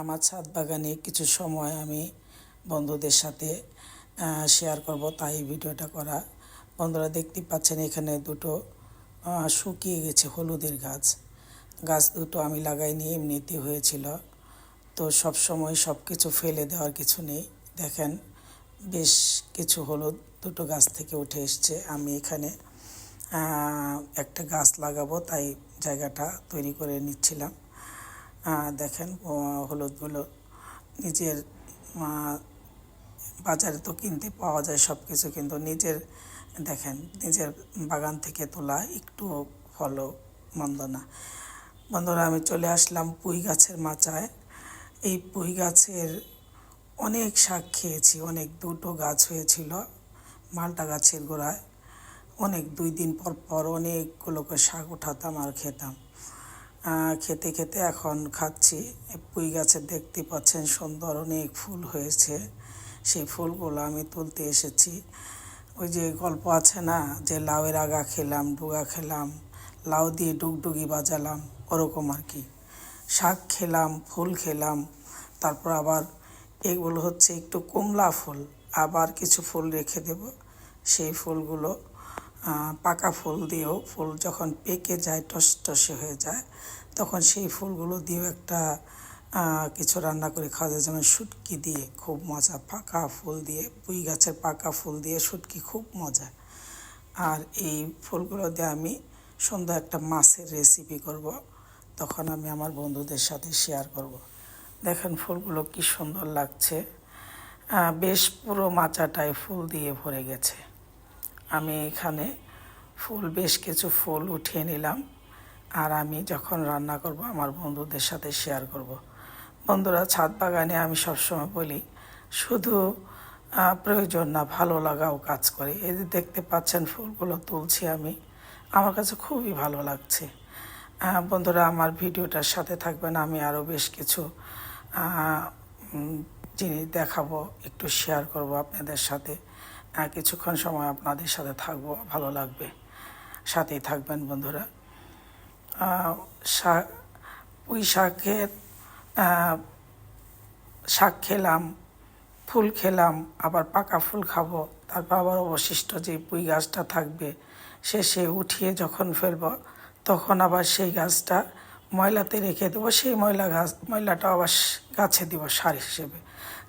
আমার ছাদ বাগানে কিছু সময় আমি বন্ধুদের সাথে শেয়ার করব। তাই ভিডিওটা করা। বন্ধুরা দেখতে পাচ্ছেন এখানে দুটো শুকিয়ে গেছে হলুদের গাছ। গাছ দুটো আমি লাগাইনি এমনিতে হয়েছিল। তো সব সময় সব কিছু ফেলে দেওয়ার কিছু নেই। দেখেন, বেশ কিছু হলুদ দুটো গাছ থেকে উঠে এসছে। আমি এখানে একটা গাছ লাগাবো, তাই জায়গাটা তৈরি করে নিচ্ছিলাম। দেখেন হলুদগুলো নিজের বাজারে তো কিনতে পাওয়া যায় সব কিছু কিন্তু নিজের, দেখেন, নিজের বাগান থেকে তোলা একটু ফলও মন্দ না। বন্ধুরা, আমি চলে আসলাম পুঁই গাছের মাচায়। এই পুঁই গাছের অনেক শাক খেয়েছি, অনেক দুটো গাছ হয়েছিল মালটা গাছের গোড়ায়। অনেক দুই দিন পর পর অনেকগুলো করে শাক উঠাতাম আর খেতাম। খেতে খেতে এখন খাচ্ছি। পুঁই গাছের দেখতে পাচ্ছেন সুন্দর অনেক ফুল হয়েছে। সেই ফুলগুলো আমি তুলতে এসেছি। ওই যে গল্প আছে না, যে লাউয়ের আগা খেলাম, ডুগা খেলাম, লাউ দিয়ে ডুগডুগি বাজালাম, ওরকম আর কি। শাক খেলাম, ফুল খেলাম, তারপর আবার এগুলো হচ্ছে একটু কমলা ফুল, আবার কিছু ফুল রেখে দেব। সেই ফুলগুলো পাকা ফুল দিয়েও, ফুল যখন পেকে যায় টস টসে হয়ে যায়, তখন সেই ফুলগুলো দিয়েও একটা কিছু রান্না করে খাওয়া যায়। যেমন শুটকি দিয়ে খুব মজা, পাকা ফুল দিয়ে, পুঁই গাছের পাকা ফুল দিয়ে শুটকি খুব মজা। আর এই ফুলগুলো দিয়ে আমি সুন্দর একটা মাছের রেসিপি করব। তখন আমি আমার বন্ধুদের সাথে শেয়ার করব। দেখেন ফুলগুলো কি সুন্দর লাগছে। বেশ পুরো মাচাটায় ফুল দিয়ে ভরে গেছে। আমি এখানে ফুল, বেশ কিছু ফুল উঠিয়ে নিলাম। আর আমি যখন রান্না করব, আমার বন্ধুদের সাথে শেয়ার করব। বন্ধুরা, ছাদ বাগানে আমি সবসময় বলি, শুধু প্রয়োজন না, ভালো লাগাও কাজ করে। এই যে দেখতে পাচ্ছেন ফুলগুলো তুলছি আমি, আমার কাছে খুবই ভালো লাগছে। বন্ধুরা, আমার ভিডিওটার সাথে থাকবেন, আমি আরও বেশ কিছু জিনিস দেখাবো, একটু শেয়ার করব আপনাদের সাথে। আহ, কিছুক্ষণ সময় আপনাদের সাথে থাকব ভালো লাগবে। সাথেই থাকবেন বন্ধুরা। শাক পুঁই শাকের শাক খেলাম ফুল খেলাম আবার পাকা ফুল খাব তারপর আবার অবশিষ্ট যে পুঁই গাছটা থাকবে সে সে উঠিয়ে যখন ফেলব তখন আবার সেই গাছটা ময়লাতে রেখে দেবো সেই ময়লা গাছ ময়লাটা আবার গাছে দিব সার হিসেবে।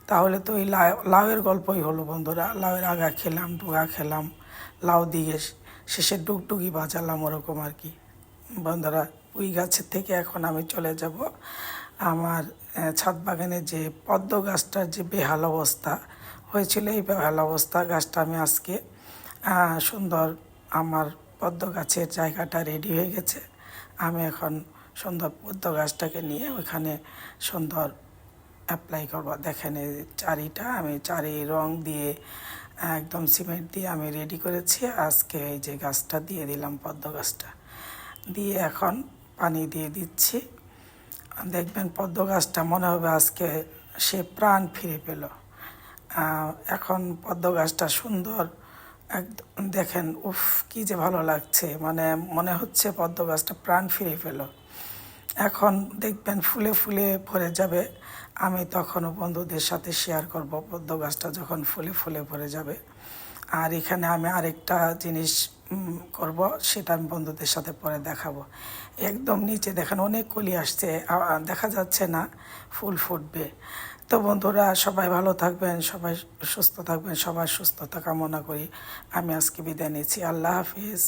তাহলে তো লাউ, লাউয়ের গল্পই হলো বন্ধুরা। লাউয়ের আগা খেলাম ডুগা খেলাম, লাউ দিয়ে শেষে ডুগডুগি বাজালাম ওরকম আর কি। বন্ধুরা, ওই গাছের থেকে এখন আমি চলে যাব। আমার ছাদ বাগানে যে পদ্ম গাছটার যে বেহাল অবস্থা হয়েছিল, এই বেহাল অবস্থা গাছটা আমি আজকে সুন্দর আমার পদ্ম গাছের জায়গাটা রেডি হয়ে গেছে। আমি এখন সুন্দর পদ্ম গাছটাকে নিয়ে ওখানে সুন্দর অ্যাপ্লাই করব। দেখেন এই চারিটা, আমি চারি রং দিয়ে, একদম সিমেন্ট দিয়ে আমি রেডি করেছি। আজকে এই যে গাছটা দিয়ে দিলাম, পদ্ম গাছটা। দিয়ে এখন পানি দিয়ে দিচ্ছি। দেখবেন পদ্ম গাছটা মনে হবে আজকে সে প্রাণ ফিরে পেল। এখন পদ্ম গাছটা সুন্দর, একদম দেখেন, উফ, কি যে ভালো লাগছে। মানে মনে হচ্ছে পদ্ম গাছটা প্রাণ ফিরে পেল। এখন দেখবেন ফুলে ফুলে ভরে যাবে। আমি তখনও বন্ধুদের সাথে শেয়ার করব, পদ্ম গাছটা যখন ফুলে ফুলে ভরে যাবে। আর এখানে আমি আরেকটা জিনিস করব, সেটা আমি বন্ধুদের সাথে পরে দেখাবো। একদম নিচে দেখেন অনেক কলি আসছে দেখা যাচ্ছে না, ফুল ফুটবে। তো বন্ধুরা, সবাই ভালো থাকবেন, সবাই সুস্থ থাকবেন, সবার সুস্থতা কামনা করি। আমি আজকে বিদায় নিচ্ছি, আল্লাহ হাফিজ।